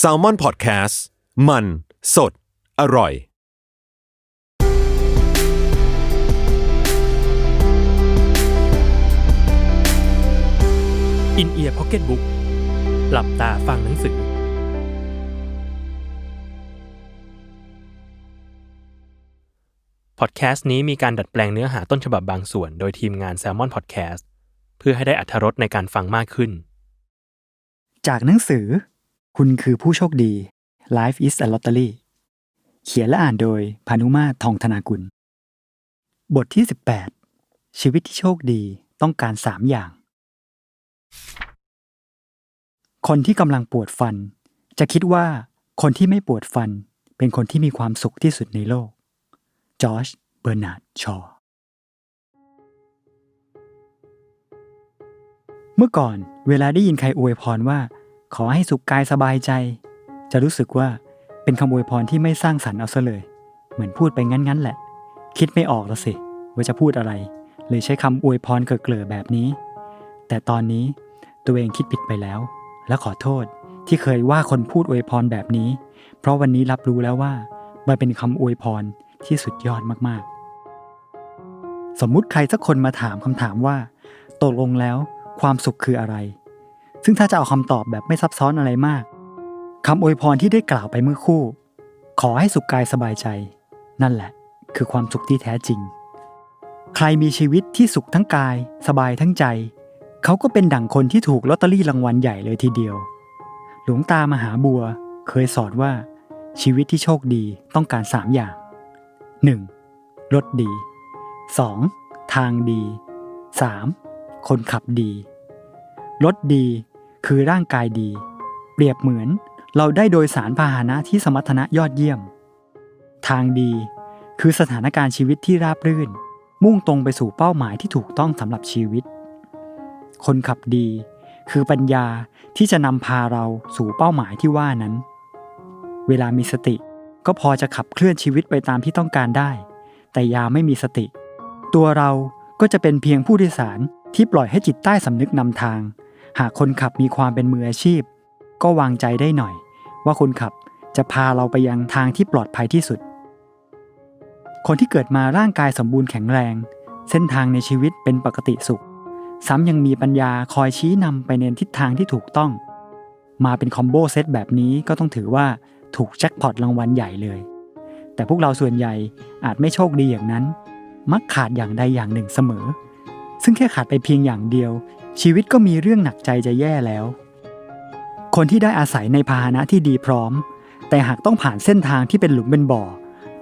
s a l ม o n PODCAST มัน สด อร่อย อินเอียร์พ็อกเก็ตบุ๊กหลับตาฟังหนังสือ พอดแคสต์นี้มีการดัดแปลงเนื้อหาต้นฉบับบางส่วน โดยทีมงาน Salmon Podcast เพื่อให้ได้อัธรสในการฟังมากขึ้น จากหนังสือ คุณคือผู้โชคดี Life is a Lottery เขียนและอ่านโดยพานุมาทองธนากุล บทที่ 18 ชีวิตที่โชคดีต้องการสามอย่าง คนที่กำลังปวดฟัน จะคิดว่าคนที่ไม่ปวดฟันเป็นคนที่มีความสุขที่สุดในโลกจอร์จเบอร์นาร์ดชอ เมื่อก่อนเวลาได้ยินใครอวยพรว่า ขอให้สุขกายสบายใจ จะรู้สึกว่าเป็นคำอวยพรที่ไม่สร้างสรรค์เอาซะเลย เหมือนพูดไปงั้นๆแหละ คิดไม่ออกแล้วสิว่าจะพูดอะไร เลยใช้คำอวยพรเกลือแบบนี้ แต่ตอนนี้ตัวเองคิดผิดไปแล้ว และขอโทษที่เคยว่าคนพูดอวยพรแบบนี้ เพราะวันนี้รับรู้แล้วว่า มันเป็นคำอวยพรที่สุดยอดมากๆ สมมุติใครสักคนมาถามคำถามว่าตกลงแล้ว ความสุขคืออะไร ซึ่งถ้าจะเอาคำตอบแบบไม่ซับซ้อนอะไรมากคำอวยพรที่ได้กล่าวไปเมื่อคู่ ขอให้สุขกายสบายใจ นั่นแหละ คือความสุขที่แท้จริง ใครมีชีวิตที่สุขทั้งกาย สบายทั้งใจ เขาก็เป็นดั่งคนที่ถูกลอตเตอรี่รางวัลใหญ่เลยทีเดียว หลวงตามหาบัวเคยสอนว่า ชีวิตที่โชคดีต้องการสามอย่าง 1. รถดี 2. ทางดี 3. คนขับดี รถดีคือร่างกายดี เปรียบเหมือนเราได้โดยสารพาหนะที่สมรรถนะยอดเยี่ยม ทางดีคือสถานการณ์ชีวิตที่ราบรื่น มุ่งตรงไปสู่เป้าหมายที่ถูกต้องสำหรับชีวิต คนขับดี คือปัญญาที่จะนำพาเราสู่เป้าหมายที่ว่านั้น เวลามีสติก็พอจะขับเคลื่อนชีวิตไปตามที่ต้องการได้ แต่ยาไม่มีสติ ตัวเราก็จะเป็นเพียงผู้โดยสาร ที่ปล่อยให้จิตใต้สำนึกนำทาง หากคนขับมีความเป็นมืออาชีพ ก็วางใจได้หน่อย ว่าคนขับจะพาเราไปยังทางที่ปลอดภัยที่สุด คนที่เกิดมาร่างกายสมบูรณ์แข็งแรง เส้นทางในชีวิตเป็นปกติสุข ซ้ำยังมีปัญญาคอยชี้นำไปในทิศทางที่ถูกต้อง มาเป็นคอมโบเซตแบบนี้ก็ต้องถือว่าถูกแจ็คพอตรางวัลใหญ่เลย แต่พวกเราส่วนใหญ่อาจไม่โชคดีอย่างนั้น มักขาดอย่างใดอย่างหนึ่งเสมอ ซึ่งแค่ขาดไปเพียงอย่างเดียว ชีวิตก็มีเรื่องหนักใจจะแย่แล้ว คนที่ได้อาศัยในพาหนะที่ดีพร้อม แต่หากต้องผ่านเส้นทางที่เป็นหลุมเป็นบ่อ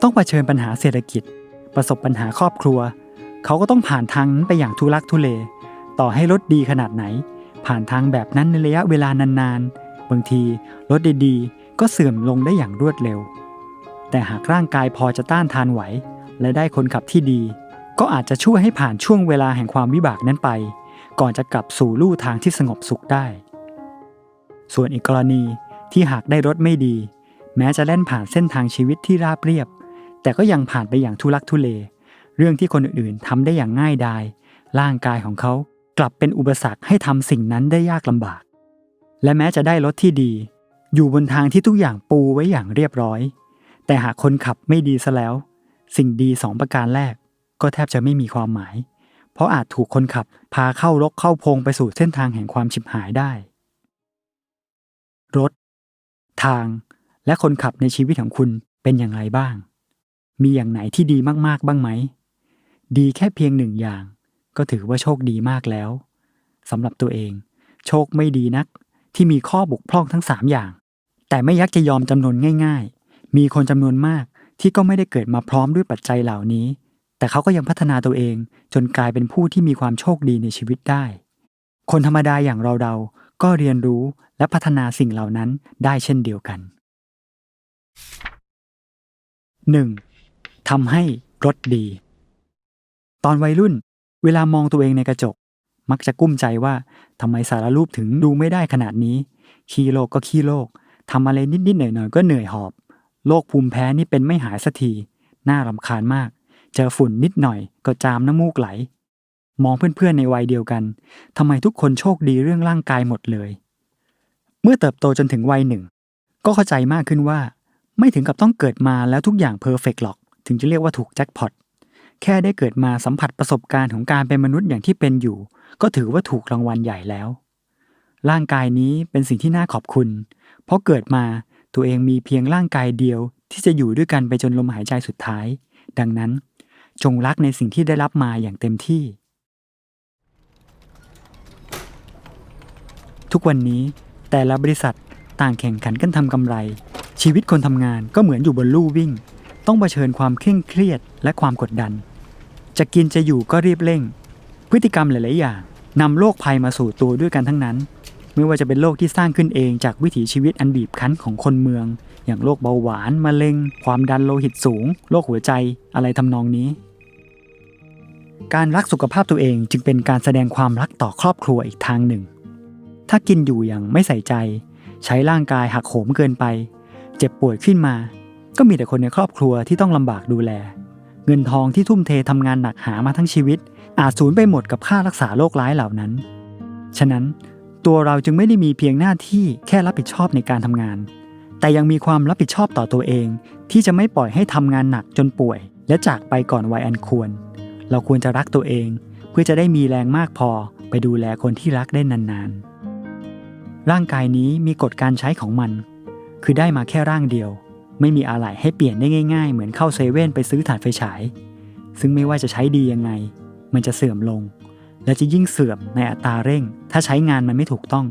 ต้องเผชิญปัญหาเศรษฐกิจ ประสบปัญหาครอบครัว เขาก็ต้องผ่านทางนั้นไปอย่างทุลักทุเล ต่อให้รถดีขนาดไหน ผ่านทางแบบนั้นในระยะเวลานานๆ บางทีรถดีๆ ก็เสื่อมลงได้อย่างรวดเร็ว แต่หากร่างกายพอจะต้านทานไหว และได้คนขับที่ดี ก็อาจจะช่วยให้ผ่านช่วงเวลาแห่งความวิบากนั้นไป ก่อนจะกลับสู่ลู่ทางที่สงบสุขได้ ส่วนอีกกรณีที่หากได้รถไม่ดี แม้จะแล่นผ่านเส้นทางชีวิตที่ราบเรียบ แต่ก็ยังผ่านไปอย่างทุลักทุเล เรื่องที่คนอื่นๆทำได้อย่างง่ายดาย ร่างกายของเขากลับเป็นอุปสรรคให้ทำสิ่งนั้นได้ยากลำบาก และแม้จะได้รถที่ดี อยู่บนทางที่ทุกอย่างปูไว้อย่างเรียบร้อย แต่หากคนขับไม่ดีซะแล้ว สิ่งดีสองประการแรก ก็แทบจะไม่มีความหมาย เพราะอาจถูกคนขับพาเข้ารกเข้าพงไปสู่เส้นทางแห่งความฉิบหายได้ รถ ทาง และคนขับในชีวิตของคุณเป็นอย่างไรบ้าง มีอย่างไหนที่ดีมากๆบ้างไหม ดีแค่เพียงหนึ่งอย่าง ก็ถือว่าโชคดีมากแล้วสำหรับตัวเอง โชคไม่ดีนักที่มีข้อบกพร่องทั้งสามอย่าง แต่ไม่ยักจะยอมจำนวนง่าย ๆ มีคนจำนวนมากที่ก็ไม่ได้เกิดมาพร้อมด้วยปัจจัยเหล่านี้ แต่เขาก็ยังพัฒนาตัวเองจนกลายเป็นผู้ที่มีความโชคดีในชีวิตได้ คนธรรมดาอย่างเราๆก็เรียนรู้และพัฒนาสิ่งเหล่านั้นได้เช่นเดียวกัน 1. ทำให้รถดี ตอนวัยรุ่น เวลามองตัวเองในกระจก มักจะกุ้มใจว่าทำไมสารรูปถึงดูไม่ได้ขนาดนี้ ขี้โลกก็ขี้โลกทำอะไรนิดๆหน่อยๆก็เหนื่อยหอบ โรคภูมิแพ้นี่เป็นไม่หายสักที น่ารำคาญมาก เจอฝุ่นนิดหน่อยก็จามน้ำมูกไหล มองเพื่อนๆในวัยเดียวกันทำไมทุกคนโชคดีเรื่องร่างกายหมดเลย เมื่อเติบโตจนถึงวัยหนึ่ง ก็เข้าใจมากขึ้นว่า ไม่ถึงกับต้องเกิดมาแล้วทุกอย่างเพอร์เฟกหรอก ถึงจะเรียกว่าถูกแจ็คพอตแค่ได้เกิดมาสัมผัสประสบการณ์ของการเป็นมนุษย์อย่างที่เป็นอยู่ ก็ถือว่าถูกรางวัลใหญ่แล้ว ร่างกายนี้เป็นสิ่งที่น่าขอบคุณ เพราะเกิดมาตัวเองมีเพียงร่างกายเดียวที่จะอยู่ด้วยกันไปจนลมหายใจสุดท้าย ดังนั้น จงรักในสิ่งที่ได้รับมาอย่างเต็มที่ ทุกวันนี้แต่ละบริษัทต่างแข่งขันกันทำกำไร ชีวิตคนทำงานก็เหมือนอยู่บนลู่วิ่ง ต้องเผชิญความเคร่งเครียดและความกดดัน จะกินจะอยู่ก็รีบเร่ง พฤติกรรมหลาย ๆ อย่างนำโรคภัยมาสู่ตัวด้วยกันทั้งนั้น ไม่ว่าจะเป็นโรคที่สร้างขึ้นเองจากวิถีชีวิตอันบีบคั้นของคนเมือง อย่างโรคเบาหวานมะเร็ง ความดันโลหิตสูง โรคหัวใจ อะไรทำนองนี้ การรักสุขภาพตัวเองจึงเป็นการแสดงความรักต่อครอบครัวอีกทางหนึ่ง ถ้ากินอยู่อย่างไม่ใส่ใจ ใช้ร่างกายหักโหมเกินไป เจ็บป่วยขึ้นมา ก็มีแต่คนในครอบครัวที่ต้องลำบากดูแล เงินทองที่ทุ่มเททำงานหนักหามาทั้งชีวิต อาจสูญไปหมดกับค่ารักษาโรคร้ายเหล่านั้น ฉะนั้น ตัวเราจึงไม่ได้มีเพียงหน้าที่แค่รับผิดชอบในการทำงาน แต่ยังมีความรับผิดชอบต่อตัวเอง ที่จะไม่ปล่อยให้ทำงานหนักจนป่วย และจากไปก่อนวัยอันควร เราควรจะรักตัวเอง เพื่อจะได้มีแรงมากพอไปดูแลคนที่รักได้นานๆ ร่างกายนี้มีกฎการใช้ของมัน คือได้มาแค่ร่างเดียว ไม่มีอะไรให้เปลี่ยนได้ง่าย ๆ เหมือนเข้าเซเว่นไปซื้อถ่านไฟฉาย ซึ่งไม่ว่าจะใช้ดียังไง มันจะเสื่อมลง และจะยิ่งเสื่อมในอัตราเร่ง ถ้าใช้งานมันไม่ถูกต้อง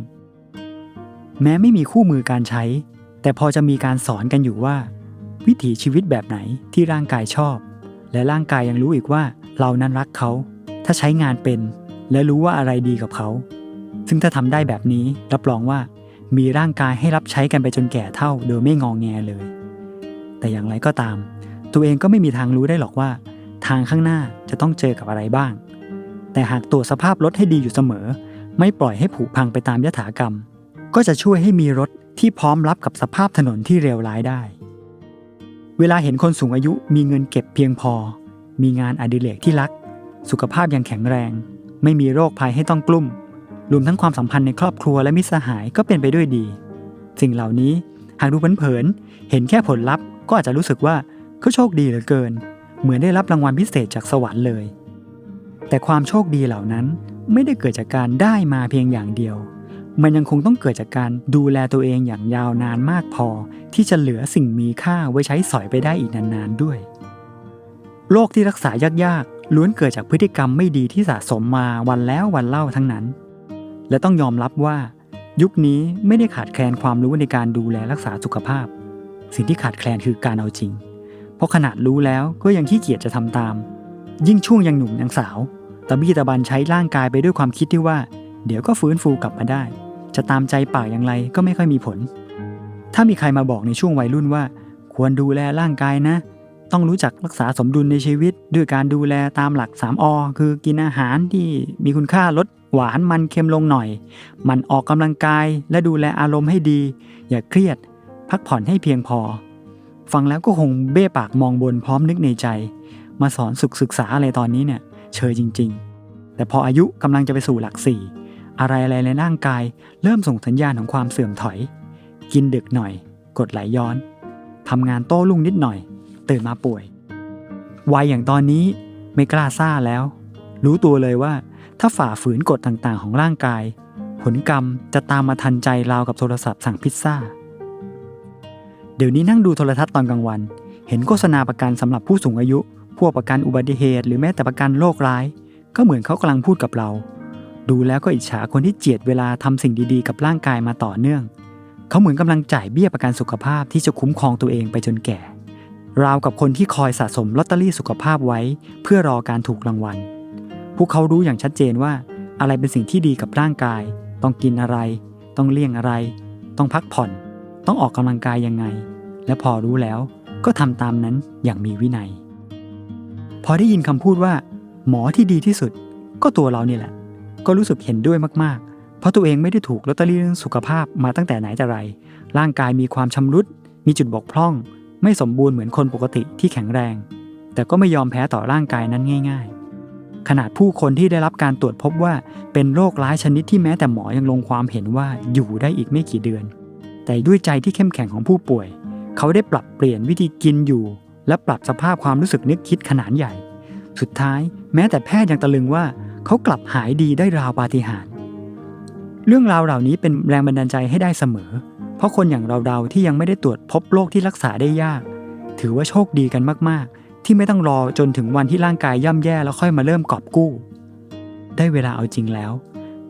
แม้ไม่มีคู่มือการใช้ แต่พอจะมีการสอนกันอยู่ว่า วิถีชีวิตแบบไหนที่ร่างกายชอบ และร่างกายยังรู้อีกว่าเรานั้นรักเขา ถ้าใช้งานเป็น และรู้ว่าอะไรดีกับเขา ซึ่งถ้าทำได้แบบนี้รับรองว่า มีร่างกายให้รับใช้กันไปจนแก่เท่า โดยไม่งองแงเลย แต่อย่างไรก็ตาม ตัวเองก็ไม่มีทางรู้ได้หรอกว่า ทางข้างหน้าจะต้องเจอกับอะไรบ้าง แต่หากตรวจสภาพรถให้ดีอยู่เสมอ ไม่ปล่อยให้ผุพังไปตามยถากรรม ก็จะช่วยให้มีรถที่พร้อมรับกับสภาพถนนที่เลวร้ายได้ เวลาเห็นคนสูงอายุมีเงินเก็บเพียงพอ มีงานอดิเรกที่รัก สุขภาพยังแข็งแรง ไม่มีโรคภัยให้ต้องกลุ้ม รวมทั้งความสัมพันธ์ในครอบครัวและมิตรสหายก็เป็นไปด้วยดี สิ่งเหล่านี้หากดูเผินๆเห็นแค่ผลลัพธ์ก็อาจจะรู้สึกว่าเขาโชคดีเหลือเกิน เหมือนได้รับรางวัลพิเศษจากสวรรค์เลย แต่ความโชคดีเหล่านั้นไม่ได้เกิดจากการได้มาเพียงอย่างเดียว มันยังคงต้องเกิดจากการดูแลตัวเองอย่างยาวนานมากพอ ที่จะเหลือสิ่งมีค่าไว้ใช้สอยไปได้อีกนานๆด้วย โรคที่รักษายากๆ ล้วนเกิดจากพฤติกรรมไม่ดีที่สะสมมาวันแล้ววันเล่าทั้งนั้น และต้องยอมรับว่า ยุคนี้ไม่ได้ขาดแคลนความรู้ในการดูแลรักษาสุขภาพ สิ่งที่ขาดแคลนคือการเอาจริง เพราะขนาดรู้แล้วก็ยังขี้เกียจจะทำตาม ยิ่งช่วงยังหนุ่มยังสาว ตะบี้ตะบันใช้ร่างกายไปด้วยความคิดที่ว่า เดี๋ยวก็ฟื้นฟูกลับมาได้ จะตามใจปากอย่างไรก็ไม่ค่อยมีผล ถ้ามีใครมาบอกในช่วงวัยรุ่นว่า ควรดูแลร่างกายนะ ต้องรู้จักรักษาสมดุลในชีวิต ด้วยการดูแลตามหลัก 3อคือกินอาหารที่มีคุณค่าลดหวานมันเค็มลงหน่อย มันออกกำลังกายและดูแลอารมณ์ให้ดี อย่าเครียด พักผ่อนให้เพียงพอ ฟังแล้วก็คงเบ้ปากมองบนพร้อมนึกในใจ มาสอนศึกศึกษาอะไรตอนนี้เนี่ย เชยจริง ๆ แต่พออายุกำลังจะไปสู่หลักสี่อะไรอะไรในร่างกาย เริ่มส่งสัญญาณของความเสื่อมถอย กินดึกหน่อย กดไหลย้อนทำงานโต้รุ่งนิดหน่อย ตื่นมาป่วย วัยอย่างตอนนี้ไม่กล้าซ่าแล้ว รู้ตัวเลยว่า ถ้าฝ่าฝืนกฎต่างๆ ของร่างกาย ผลกรรมจะตามมาทันใจราวกับโทรศัพท์สั่งพิซซ่า เดี๋ยวนี้นั่งดูโทรทัศน์ตอนกลางวัน เห็นโฆษณาประกันสำหรับผู้สูงอายุ พวกประกันอุบัติเหตุหรือแม้แต่ประกันโรคร้าย ก็เหมือนเขากำลังพูดกับเรา ดูแล้วก็อิจฉาคนที่เจียดเวลาทำสิ่งดีๆ กับร่างกายมาต่อเนื่อง เขาเหมือนกำลังจ่ายเบี้ยประกันสุขภาพที่จะคุ้มครองตัวเองไปจนแก่ ราวกับคนที่คอยสะสมลอตเตอรี่สุขภาพไว้ เพื่อรอการถูกรางวัล พวกเขารู้อย่างชัดเจนว่า อะไรเป็นสิ่งที่ดีกับร่างกาย ต้องกินอะไร ต้องเลี่ยงอะไร ต้องพักผ่อน ต้องออกกำลังกายยังไง และพอรู้แล้วก็ทำตามนั้นอย่างมีวินัย พอได้ยินคำพูดว่า หมอที่ดีที่สุด ก็ตัวเราเนี่ยแหละ ก็รู้สึกเห็นด้วยมากๆ เพราะตัวเองไม่ได้ถูกลอตเตอรี่เรื่องสุขภาพมาตั้งแต่ไหนแต่ไร ร่างกายมีความชำรุด มีจุดบกพร่อง ไม่สมบูรณ์เหมือนคนปกติที่แข็งแรง แต่ก็ไม่ยอมแพ้ต่อร่างกายนั้นง่าย ๆ ขนาดผู้คนที่ได้รับการตรวจพบว่าเป็นโรคร้ายชนิดที่แม้แต่หมอยังลงความเห็นว่าอยู่ได้อีกไม่กี่เดือน แต่ด้วยใจที่เข้มแข็งของผู้ป่วย เขาได้ปรับเปลี่ยนวิธีกินอยู่ และปรับสภาพความรู้สึกนึกคิดขนาดใหญ่ สุดท้ายแม้แต่แพทย์ยังตะลึงว่าเขากลับหายดีได้ราวปาฏิหาริย์เรื่องราวเหล่านี้เป็นแรงบันดาลใจให้ได้เสมอ เพราะคนอย่างเราๆที่ยังไม่ได้ตรวจพบโรคที่รักษาได้ยาก ถือว่าโชคดีกันมากๆ ที่ไม่ต้องรอจนถึงวันที่ร่างกายย่ำแย่แล้วค่อยมาเริ่มกอบกู้ ได้เวลาเอาจริงแล้ว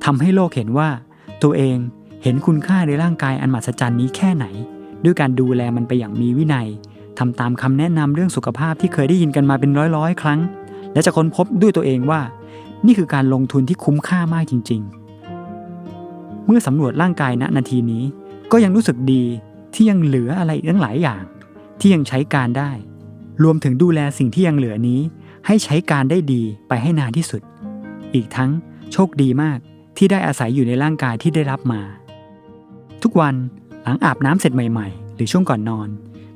ทำให้โลกเห็นว่า ตัวเองเห็นคุณค่าในร่างกายอันมหัศจรรย์นี้แค่ไหน ด้วยการดูแลมันไปอย่างมีวินัย ทำตามคำแนะนำเรื่องสุขภาพที่เคยได้ยินกันมาเป็นร้อยๆ ครั้ง และจะค้นพบด้วยตัวเองว่า นี่คือการลงทุนที่คุ้มค่ามากจริง ๆ เมื่อสำรวจร่างกายณนาทีนี้ ก็ยังรู้สึกดีที่ยังเหลืออะไรอีกตั้งหลายอย่าง ที่ยังใช้การได้ รวมถึงดูแลสิ่งที่ยังเหลือนี้ ให้ใช้การได้ดีไปให้นานที่สุด อีกทั้งโชคดีมากที่ได้อาศัยอยู่ในร่างกายที่ได้รับมา ทุกวันหลังอาบน้ำเสร็จใหม่ ๆ หรือช่วงก่อนนอน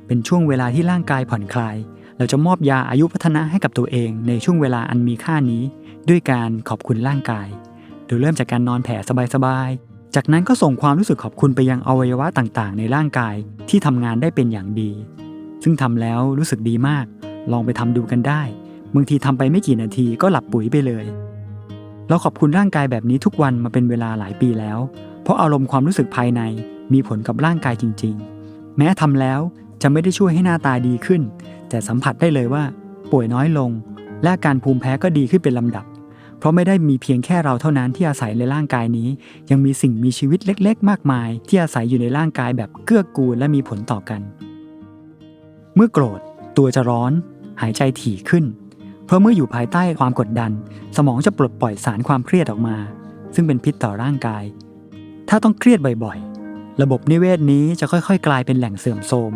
เป็นช่วงเวลาที่ร่างกายผ่อนคลาย เราจะมอบยาอายุพัฒนะให้กับตัวเองในช่วงเวลาอันมีค่านี้ ด้วยการขอบคุณร่างกาย โดยเริ่มจากการนอนแผ่สบายๆ จากนั้นก็ส่งความรู้สึกขอบคุณไปยังอวัยวะต่างๆ ในร่างกายที่ทำงานได้เป็นอย่างดี ซึ่งทำแล้วรู้สึกดีมาก ลองไปทำดูกันได้บางทีทำไปไม่กี่นาทีก็หลับปุ๋ยไปเลย เราขอบคุณร่างกายแบบนี้ทุกวันมาเป็นเวลาหลายปีแล้ว เพราะอารมณ์ความรู้สึกภายในมีผลกับร่างกายจริง ๆ แม้ทำแล้ว จะไม่ได้ช่วยให้หน้าตาดีขึ้น แต่สัมผัสได้เลยว่า ป่วยน้อยลง และการภูมิแพ้ก็ดีขึ้นเป็นลำดับ เพราะไม่ได้มีเพียงแค่เราเท่านั้นที่อาศัยในร่างกายนี้ ยังมีสิ่งมีชีวิตเล็ก ๆ มากมาย ที่อาศัยอยู่ในร่างกายแบบเกื้อกูลและมีผลต่อกัน เมื่อโกรธ ตัวจะร้อน หายใจถี่ขึ้น เพราะเมื่ออยู่ภายใต้ความกดดัน สมองจะปลดปล่อยสารความเครียดออกมา ซึ่งเป็นพิษต่อร่างกาย ถ้าต้องเครียดบ่อยๆ ระบบนิเวศนี้จะค่อย ๆ กลายเป็นแหล่งเสื่อมโทรม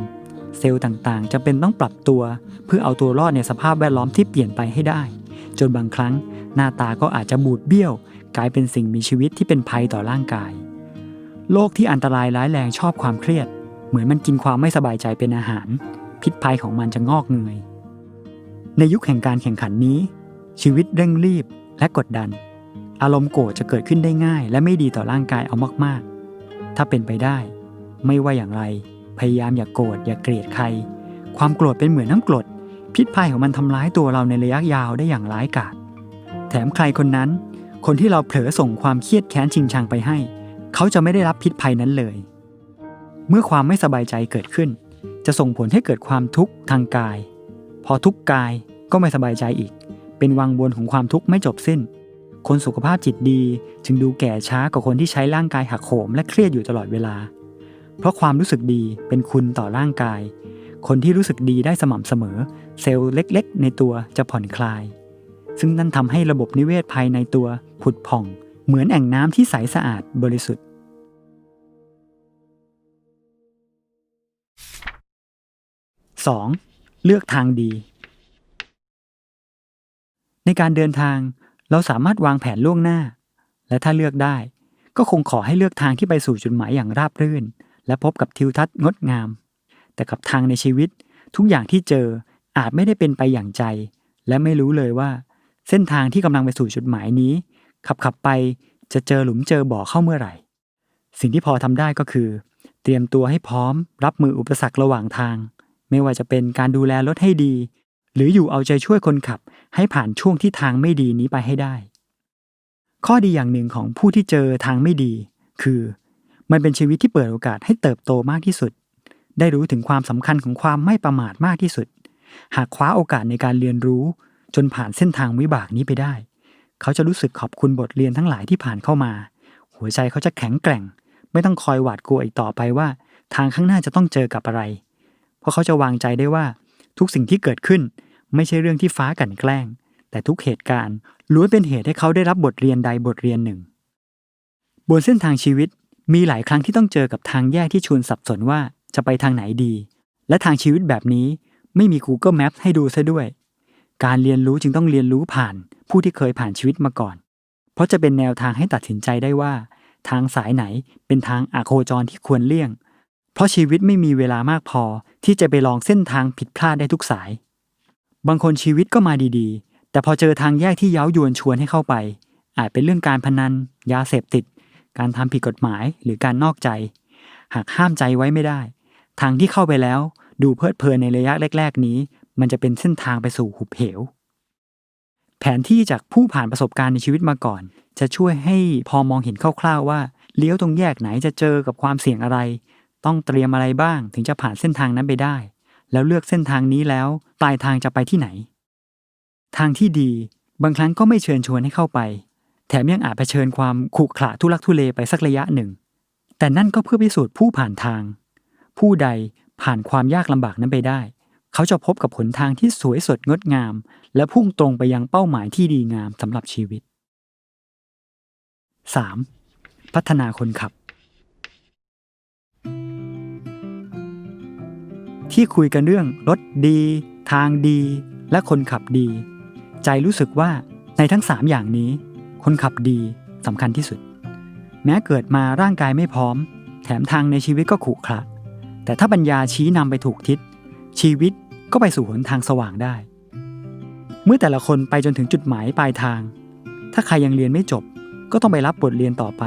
เซลล์ต่างๆจะเป็นต้องปรับตัว เพื่อเอาตัวรอดในสภาพแวดล้อมที่เปลี่ยนไปให้ได้ จนบางครั้งหน้าตาก็อาจจะบูดเบี้ยว กลายเป็นสิ่งมีชีวิตที่เป็นภัยต่อร่างกาย โรคที่อันตรายร้ายแรงชอบความเครียด เหมือนมันกินความไม่สบายใจเป็นอาหาร พิษภัยของมันจะงอกเงย ในยุคแห่งการแข่งขันนี้ ชีวิตเร่งรีบและกดดัน อารมณ์โกรธจะเกิดขึ้นได้ง่าย และไม่ดีต่อร่างกายเอามากๆ ถ้าเป็นไปได้ ไม่ว่าอย่างไร พยายามอย่ากโกรธอย่าเกลียดใคร ความโกรธเป็นเหมือนน้ำกรด พิษภัยของมันทำร้ายตัวเราในระยะยาวได้อย่างร้ายกาจแถมใครคนนั้น คนที่เราเผลอส่งความเครียดแค้นชิงชังไปให้ เขาจะไม่ได้รับพิษภัยนั้นเลย เมื่อความไม่สบายใจเกิดขึ้น จะส่งผลให้เกิดความทุกข์ทางกาย พอทุกข์กายก็ไม่สบายใจอีก เป็นวังวนของความทุกข์ไม่จบสิ้น คนสุขภาพจิตดีจึงดูแก่ช้ากว่าคนที่ใช้ร่างกายหักโหมและเครียดอยู่ตลอดเวลา เพราะความรู้สึกดีเป็นคุณต่อร่างกาย คนที่รู้สึกดีได้สม่ำเสมอ เซลล์เล็กๆ ในตัวจะผ่อนคลาย ซึ่งนั่นทำให้ระบบนิเวศภายในตัวผุดผ่อง เหมือนแอ่งน้ำที่ใสสะอาดบริสุทธิ์ 2. เลือกทางดี ในการเดินทาง เราสามารถวางแผนล่วงหน้า และถ้าเลือกได้ ก็คงขอให้เลือกทางที่ไปสู่จุดหมายอย่างราบรื่น และพบกับทิวทัศน์งดงาม แต่กับทางในชีวิต ทุกอย่างที่เจออาจไม่ได้เป็นไปอย่างใจ และไม่รู้เลยว่า เส้นทางที่กำลังไปสู่จุดหมายนี้ ขับขับไปจะเจอหลุมเจอบ่อเข้าเมื่อไหร่ สิ่งที่พอทำได้ก็คือ เตรียมตัวให้พร้อม รับมืออุปสรรคระหว่างทาง ไม่ว่าจะเป็นการดูแลรถให้ดี หรืออยู่เอาใจช่วยคนขับ ให้ผ่านช่วงที่ทางไม่ดีนี้ไปให้ได้ ข้อดีอย่างหนึ่งของผู้ที่เจอทางไม่ดี คือ มันเป็นชีวิตที่เปิดโอกาสให้เติบโตมากที่สุด ได้รู้ถึงความสำคัญของความไม่ประมาทมากที่สุด หากคว้าโอกาสในการเรียนรู้ จนผ่านเส้นทางวิบากนี้ไปได้ เขาจะรู้สึกขอบคุณบทเรียนทั้งหลายที่ผ่านเข้ามา หัวใจเขาจะแข็งแกร่ง ไม่ต้องคอยหวาดกลัวอีกต่อไปว่า ทางข้างหน้าจะต้องเจอกับอะไร เพราะเขาจะวางใจได้ว่า ทุกสิ่งที่เกิดขึ้น ไม่ใช่เรื่องที่ฟ้ากันแกล้ง แต่ทุกเหตุการณ์ล้วนเป็นเหตุให้เขาได้รับบทเรียนใดบทเรียนหนึ่ง บนเส้นทางชีวิต มีหลายครั้งที่ต้องเจอกับทางแยกที่ชวนสับสนว่าจะไปทางไหนดี และทางชีวิตแบบนี้ไม่มี Google Map ให้ดูซะด้วย การเรียนรู้จึงต้องเรียนรู้ผ่านผู้ที่เคยผ่านชีวิตมาก่อน เพราะจะเป็นแนวทางให้ตัดสินใจได้ว่า ทางสายไหนเป็นทางอโคจรที่ควรเลี่ยง เพราะชีวิตไม่มีเวลามากพอที่จะไปลองเส้นทางผิดพลาดได้ทุกสาย บางคนชีวิตก็มาดีๆ แต่พอเจอทางแยกที่เย้ายวนชวนให้เข้าไป อาจเป็นเรื่องการพนัน ยาเสพติด การทำผิดกฎหมายหรือการนอกใจ หากห้ามใจไว้ไม่ได้ ทางที่เข้าไปแล้ว ดูเพลิดเพลินในระยะแรก ๆ นี้ มันจะเป็นเส้นทางไปสู่หุบเหว แผนที่จากผู้ผ่านประสบการณ์ในชีวิตมาก่อน จะช่วยให้พอมองเห็นคร่าวๆว่าเลี้ยวตรงแยกไหนจะเจอกับความเสี่ยงอะไร ต้องเตรียมอะไรบ้างถึงจะผ่านเส้นทางนั้นไปได้ แล้วเลือกเส้นทางนี้แล้วปลายทางจะไปที่ไหน ทางที่ดีบางครั้งก็ไม่เชิญชวนให้เข้าไป แถมยังอาจเผชิญความขรุขระทุลักทุเลไปสักระยะหนึ่ง แต่นั่นก็เพื่อพิสูจน์ผู้ผ่านทาง ผู้ใดผ่านความยากลำบากนั้นไปได้ เขาจะพบกับหนทางที่สวยสดงดงาม และพุ่งตรงไปยังเป้าหมายที่ดีงามสำหรับชีวิต 3. พัฒนาคนขับ ที่คุยกันเรื่องรถดี ทางดี และคนขับดี ใจรู้สึกว่าในทั้ง 3 อย่างนี้ คนขับดีสำคัญที่สุด แม้เกิดมาร่างกายไม่พร้อม แถมทางในชีวิตก็ขรุขระแต่ถ้าปัญญาชี้นำไปถูกทิศ ชีวิตก็ไปสู่หนทางสว่างได้ เมื่อแต่ละคนไปจนถึงจุดหมายปลายทาง ถ้าใครยังเรียนไม่จบ ก็ต้องไปรับบทเรียนต่อไป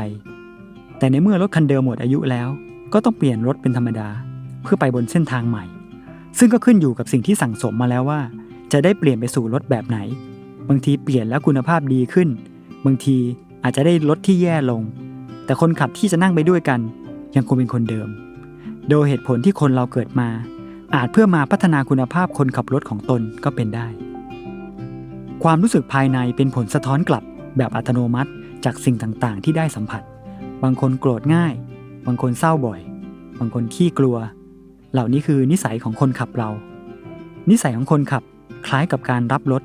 แต่ในเมื่อรถคันเดิมหมดอายุแล้ว ก็ต้องเปลี่ยนรถเป็นธรรมดา เพื่อไปบนเส้นทางใหม่ ซึ่งก็ขึ้นอยู่กับสิ่งที่สั่งสมมาแล้วว่า จะได้เปลี่ยนไปสู่รถแบบไหน บางทีเปลี่ยนแล้วคุณภาพดีขึ้น บางทีอาจจะได้รถที่แย่ลง แต่คนขับที่จะนั่งไปด้วยกัน ยังคงเป็นคนเดิม โดยเหตุผลที่คนเราเกิดมา อาจเพื่อมาพัฒนาคุณภาพคนขับรถของตนก็เป็นได้ ความรู้สึกภายในเป็นผลสะท้อนกลับแบบอัตโนมัติจากสิ่งต่างๆ ที่ได้สัมผัส บางคนโกรธง่าย บางคนเศร้าบ่อย บางคนขี้กลัว เหล่านี้คือนิสัยของคนขับเรา นิสัยของคนขับคล้ายกับการรับรถ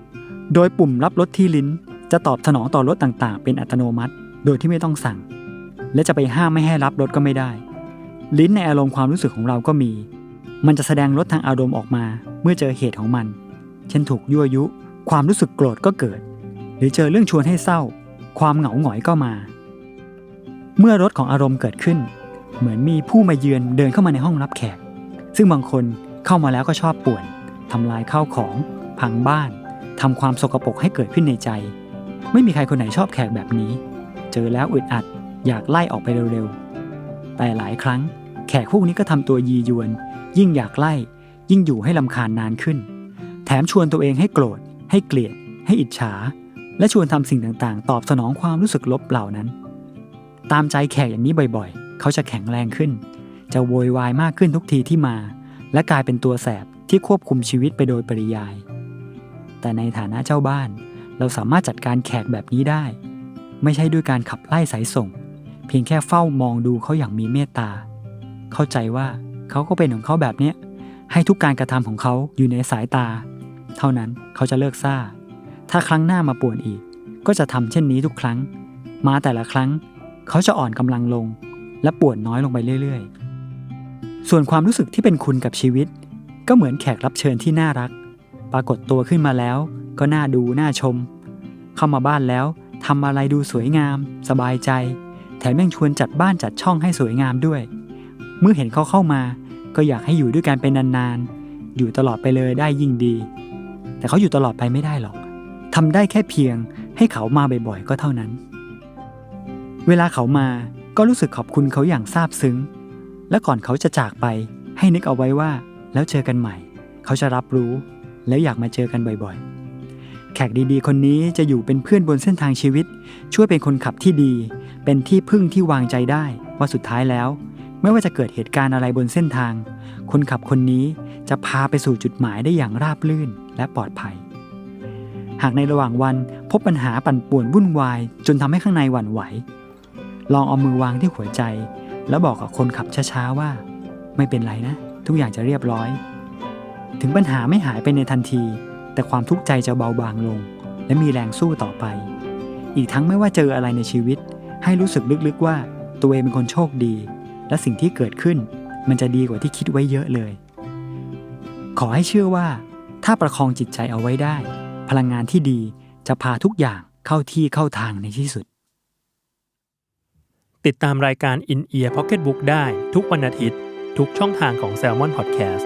โดยปุ่มรับรถที่ลิ้น จะตอบสนองต่อรถต่างๆ เป็นอัตโนมัติ โดยที่ไม่ต้องสั่ง และจะไปห้ามไม่ให้รับรถก็ไม่ได้ ลิ้นในอารมณ์ความรู้สึกของเราก็มี มันจะแสดงรถทางอารมณ์ออกมา เมื่อเจอเหตุของมัน เช่นถูกยั่วยุ ความรู้สึกโกรธก็เกิด หรือเจอเรื่องชวนให้เศร้า ความเหงาหงอยก็มา เมื่อรถของอารมณ์เกิดขึ้น เหมือนมีผู้มาเยือนเดินเข้ามาในห้องรับแขก ซึ่งบางคนเข้ามาแล้วก็ชอบป่วนทำลายข้าวของ พังบ้านทำความสกปรกให้เกิดขึ้นในใจ ไม่มีใครคนไหนชอบแขกแบบนี้ เจอแล้วอึดอัด อยากไล่ออกไปเร็วๆ แต่หลายครั้ง แขกพวกนี้ก็ทำตัวยียวน ยิ่งอยากไล่ ยิ่งอยู่ให้ลำคาญนานขึ้น แถมชวนตัวเองให้โกรธ ให้เกลียด ให้อิจฉา และชวนทำสิ่งต่างๆ ตอบสนองความรู้สึกลบเหล่านั้น ตามใจแขกอย่างนี้บ่อยๆ เขาจะแข็งแรงขึ้น จะโวยวายมากขึ้นทุกทีที่มา และกลายเป็นตัวแสบที่ควบคุมชีวิตไปโดยปริยาย แต่ในฐานะเจ้าบ้าน เราสามารถจัดการแขกแบบนี้ได้ ไม่ใช่ด้วยการขับไล่สายส่ง เพียงแค่เฝ้ามองดูเขาอย่างมีเมตตา เข้าใจว่าเขาก็เป็นของเขาแบบเนี้ยให้ทุกการกระทำของเขาอยู่ในสายตา เท่านั้นเขาจะเลิกซ่า ถ้าครั้งหน้ามาป่วนอีก ก็จะทำเช่นนี้ทุกครั้ง มาแต่ละครั้ง เขาจะอ่อนกำลังลง และป่วนน้อยลงไปเรื่อย ๆ ส่วนความรู้สึกที่เป็นคุณกับชีวิต ก็เหมือนแขกรับเชิญที่น่ารัก ปรากฏตัวขึ้นมาแล้ว ก็น่าดูน่าชม เข้ามาบ้านแล้วทำอะไรดูสวยงาม สบายใจ แถมยังชวนจัดบ้านจัดช่องให้สวยงามด้วย เมื่อเห็นเขาเข้ามา ก็อยากให้อยู่ด้วยกันเป็นนานๆ อยู่ตลอดไปเลยได้ยิ่งดี แต่เขาอยู่ตลอดไปไม่ได้หรอกทำได้แค่เพียงให้เขามาบ่อยๆก็เท่านั้น เวลาเขามาก็รู้สึกขอบคุณเขาอย่างซาบซึ้ง และก่อนเขาจะจากไป ให้นึกเอาไว้ว่า แล้วเจอกันใหม่ เขาจะรับรู้ แล้วอยากมาเจอกันบ่อยๆ แขกดีๆ คนนี้จะอยู่เป็นเพื่อนบนเส้นทางชีวิต ช่วยเป็นคนขับที่ดี เป็นที่พึ่งที่วางใจได้ว่าสุดท้ายแล้ว ไม่ว่าจะเกิดเหตุการณ์อะไรบนเส้นทาง คนขับคนนี้จะพาไปสู่จุดหมายได้อย่างราบรื่นและปลอดภัย หากในระหว่างวันพบปัญหาปั่นป่วนวุ่นวาย จนทำให้ข้างในหวั่นไหว ลองเอามือวางที่หัวใจ แล้วบอกกับคนขับช้าๆว่า ไม่เป็นไรนะ ทุกอย่างจะเรียบร้อย ถึงปัญหาไม่หายไปในทันที แต่ความทุกข์ใจจะเบาบางลง และมีแรงสู้ต่อไป อีกทั้งไม่ว่าเจออะไรในชีวิต ให้รู้สึกลึกๆว่าตัวเองเป็นคนโชคดี และสิ่งที่เกิดขึ้น มันจะดีกว่าที่คิดไว้เยอะเลย ขอให้เชื่อว่า ถ้าประคองจิตใจเอาไว้ได้ พลังงานที่ดีจะพาทุกอย่างเข้าที่เข้าทางในที่สุด ติดตามรายการ In Ear Pocket Book ได้ทุกวันอาทิตย์ ทุกช่องทางของ Salmon Podcast